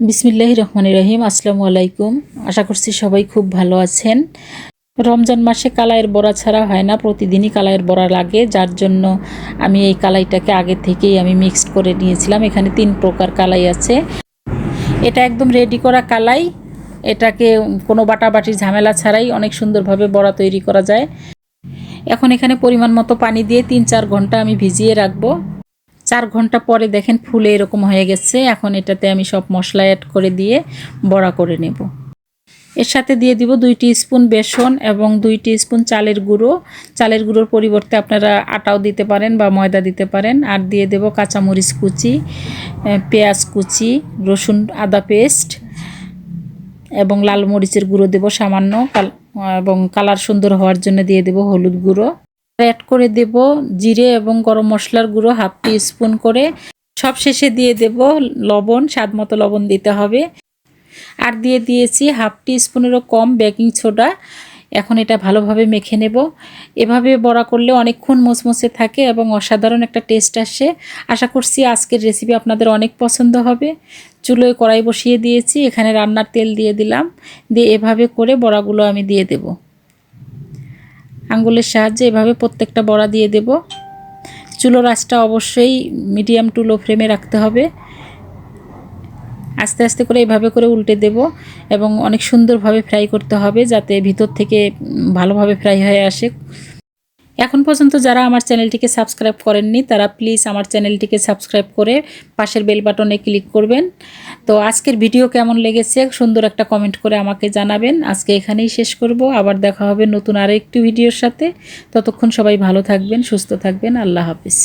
বিসমিল্লাহ রহমান রহিম, আসসালামু আলাইকুম। আশা করছি সবাই খুব ভালো আছেন। রমজান মাসে কালাইয়ের বড়া ছাড়া হয় না, প্রতিদিনই কালাইয়ের বড়া লাগে, যার জন্য আমি এই কালাইটাকে আগে থেকেই আমি মিক্সড করে নিয়েছিলাম। এখানে তিন প্রকার কালাই আছে। এটা একদম রেডি করা কালাই। এটাকে কোনো বাটাবাটির ঝামেলা ছাড়াই অনেক সুন্দরভাবে বড়া তৈরি করা যায়। এখন এখানে পরিমাণ মতো পানি দিয়ে তিন চার ঘণ্টা আমি ভিজিয়ে রাখব। চার ঘণ্টা পরে দেখেন ফুলে এরকম হয়ে গেছে। এখন এটাতে আমি সব মশলা অ্যাড করে দিয়ে বড়া করে নেব। এর সাথে দিয়ে দিব দুই স্পুন বেসন এবং দুই স্পুন চালের গুঁড়ো। চালের গুঁড়োর পরিবর্তে আপনারা আটাও দিতে পারেন বা ময়দা দিতে পারেন। আর দিয়ে দেব কাঁচামরিচ কুচি পেঁয়াজ কুচি, রসুন আদা পেস্ট এবং লাল মরিচের গুঁড়ো দেব সামান্য। এবং কালার সুন্দর হওয়ার জন্য দিয়ে দেব হলুদ গুঁড়ো। অ্যাড করে দেব জিরে এবং গরম মশলার গুঁড়ো হাফ টি স্পুন করে। সব শেষে দিয়ে দেব লবণ, স্বাদ মতো লবণ দিতে হবে। আর দিয়ে দিয়েছি হাফ টি স্পুনেরও কম বেকিং সোডা। এখন এটা ভালোভাবে মেখে নেব। এভাবে বড়া করলে অনেকক্ষণ মুচমুচে থাকে এবং অসাধারণ একটা টেস্ট আসে। আশা করছি আজকের রেসিপি আপনাদের অনেক পছন্দ হবে। চুলোয় কড়াই বসিয়ে দিয়েছি, এখানে রান্নার তেল দিয়ে দিলাম। দিয়ে এভাবে করে বড়াগুলো আমি দিয়ে দেব। আঙ্গুলের সাহায্যে এভাবে প্রত্যেকটা বড়া দিয়ে দেব। চুলোর আঁচটা অবশ্যই মিডিয়াম টু লো ফ্লেমে রাখতে হবে। আস্তে আস্তে করে এভাবে করে উল্টে দেব এবং অনেক সুন্দরভাবে ফ্রাই করতে হবে যাতে ভিতর থেকে ভালোভাবে ফ্রাই হয়ে আসে। এখন পর্যন্ত যারা আমার চ্যানেলটিকে সাবস্ক্রাইব করেননি, তারা প্লিজ আমার চ্যানেলটিকে সাবস্ক্রাইব করে পাশের বেল বাটনে ক্লিক করবেন। তো আজকের ভিডিও কেমন লেগেছে সুন্দর একটা কমেন্ট করে আমাকে জানাবেন। আজকে এখানেই শেষ করব। আবার দেখা হবে নতুন আরও একটি ভিডিওর সাথে। ততক্ষণ সবাই ভালো থাকবেন, সুস্থ থাকবেন। আল্লাহ হাফিজ।